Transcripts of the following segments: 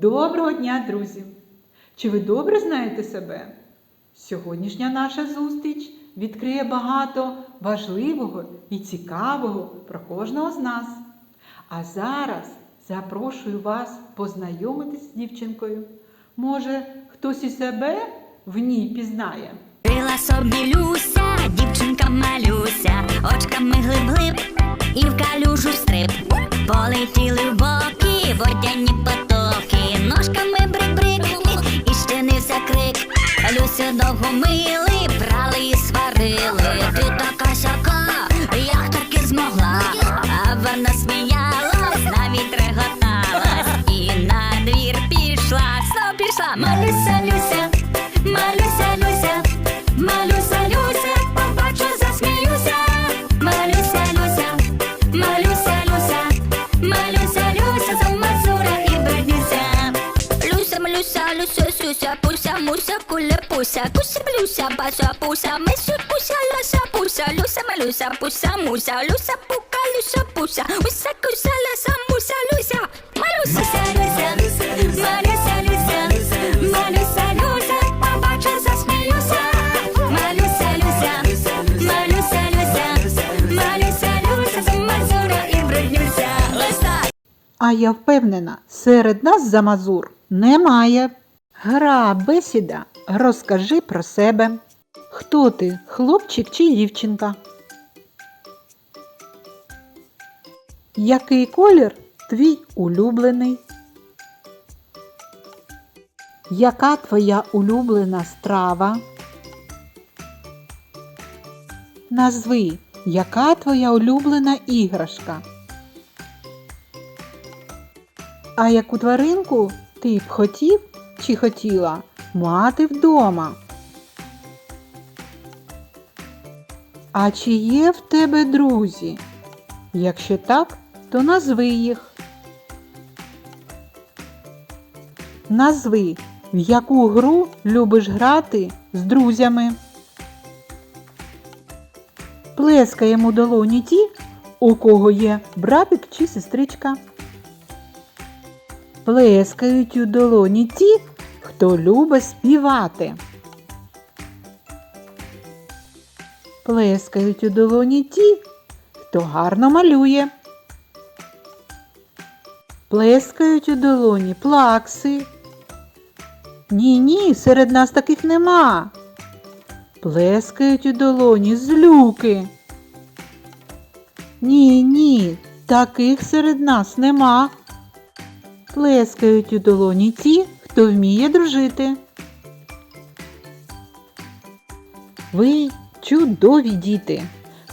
Доброго дня, друзі! Чи ви добре знаєте себе? Сьогоднішня наша зустріч відкриє багато важливого і цікавого про кожного з нас. А зараз запрошую вас познайомитись з дівчинкою. Може, хтось і себе в ній пізнає. Жила собі Люся, дівчинка малюся, очками глиб-глиб і в калюжу стрип. Полетіли в боки, водяні потоки, ножками брик-брик, і щинився крик. Люсю довго мили, брали Люся, Сюся, Пуся, Муся, Куля, Пуся, Куся, Блюся, Бася, Пуся, Мисю, Пуся, Лася, Пуся, Люся, малюся, Пуся, Муся, Люся, Пука, Люся, Пуся, Уся, Куся, Лася, Муся, Люся, Малюся, Люся, Люся, Малюся, Люся, побачу, засміюся. Малюся, Люся, Малюся, Люся, Малюся, Люся, за і бруднюся. Ось. А я впевнена, серед нас замазур немає. Гра бесіда. Розкажи про себе. Хто ти, хлопчик чи дівчинка? Який колір твій улюблений? Яка твоя улюблена страва? Назви, яка твоя улюблена іграшка? А яку тваринку ти б хотів чи хотіла мати вдома? А чи є в тебе друзі? Якщо так, то назви їх. Назви, в яку гру любиш грати з друзями. Плескаємо долоні ті, у кого є братик чи сестричка. Плескають у долоні ті, хто любить співати. Плескають у долоні ті, хто гарно малює. Плескають у долоні плакси. Ні, ні, серед нас таких нема. Плескають у долоні злюки. Ні, ні, таких серед нас нема. Плескають у долоні ті, хто вміє дружити. Ви чудові діти.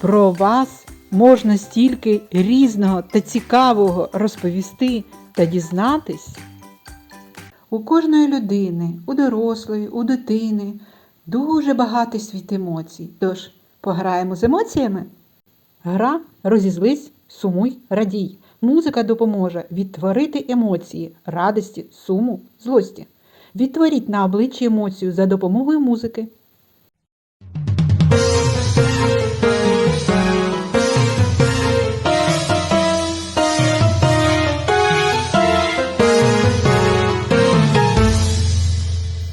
Про вас можна стільки різного та цікавого розповісти та дізнатись. У кожної людини, у дорослої, у дитини дуже багатий світ емоцій. Тож пограємо з емоціями. Гра розізлись, сумуй, радій. Музика допоможе відтворити емоції радості, суму, злості. Відтворіть на обличчі емоцію за допомогою музики.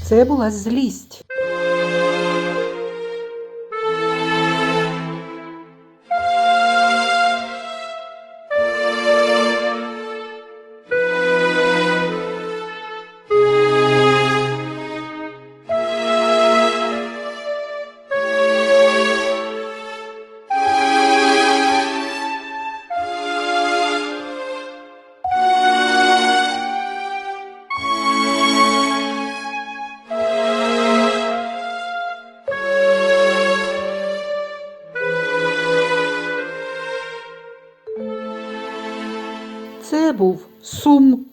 Це була злість. Був сум.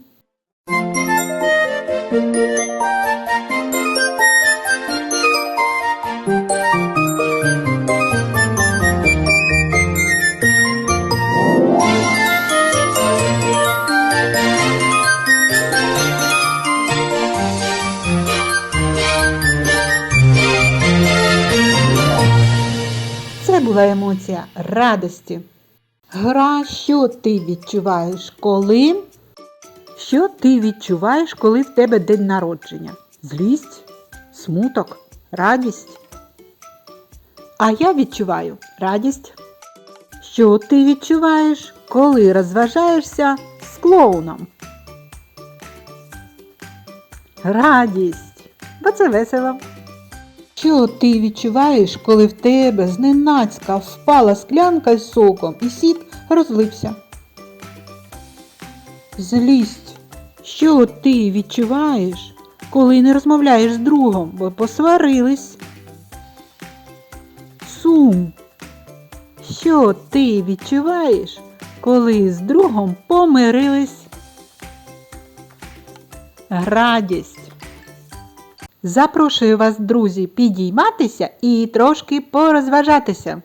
Це була емоція радості. Гра, що ти відчуваєш, коли? Що ти відчуваєш, коли в тебе день народження? Злість, смуток, радість. А я відчуваю радість. Що ти відчуваєш, коли розважаєшся з клоуном? Радість. Бо це весело. Що ти відчуваєш, коли в тебе зненацька впала склянка з соком і сік розлився? Злість. Що ти відчуваєш, коли не розмовляєш з другом, бо посварились? Сум. Що ти відчуваєш, коли з другом помирились? Радість. Запрошую вас, друзі, підійматися і трошки порозважатися.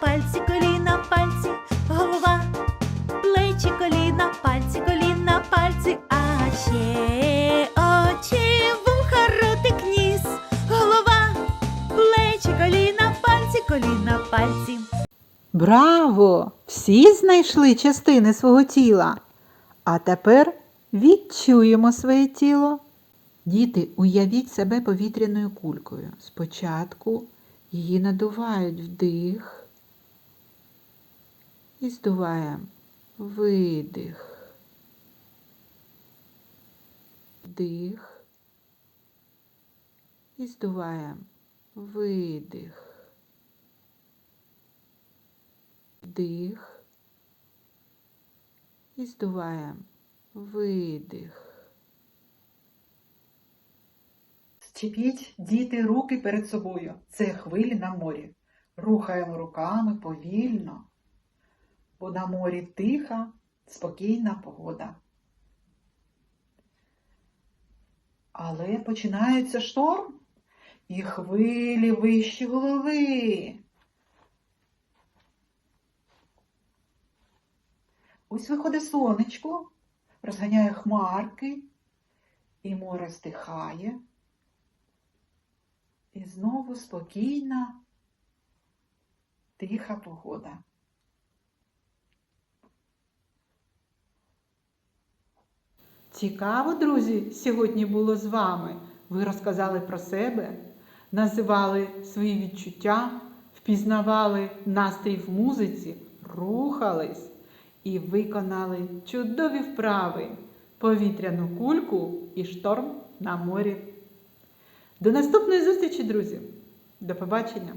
Пальці, коліна, пальці, голова, плечі, коліна, пальці, коліна, пальці, а ще очі, вуха, ротик, ніс, голова, плечі, коліна, пальці, коліна, пальці. Браво! Всі знайшли частини свого тіла. А тепер відчуємо своє тіло. Діти, уявіть себе повітряною кулькою. Спочатку її надувають вдих і здуваємо видих. Вдих і здуваємо видих. Вдих і здуваємо видих. Зчепіть, діти, руки перед собою. Це хвилі на морі. Рухаємо руками повільно, бо на морі тиха, спокійна погода. Але починається шторм і хвилі вище голови. Ось виходить сонечко, розганяє хмарки, і море стихає. І знову спокійна, тиха погода. Цікаво, друзі, сьогодні було з вами. Ви розказали про себе, називали свої відчуття, впізнавали настрій в музиці, рухались і виконали чудові вправи, повітряну кульку і шторм на морі. До наступної зустрічі, друзі! До побачення!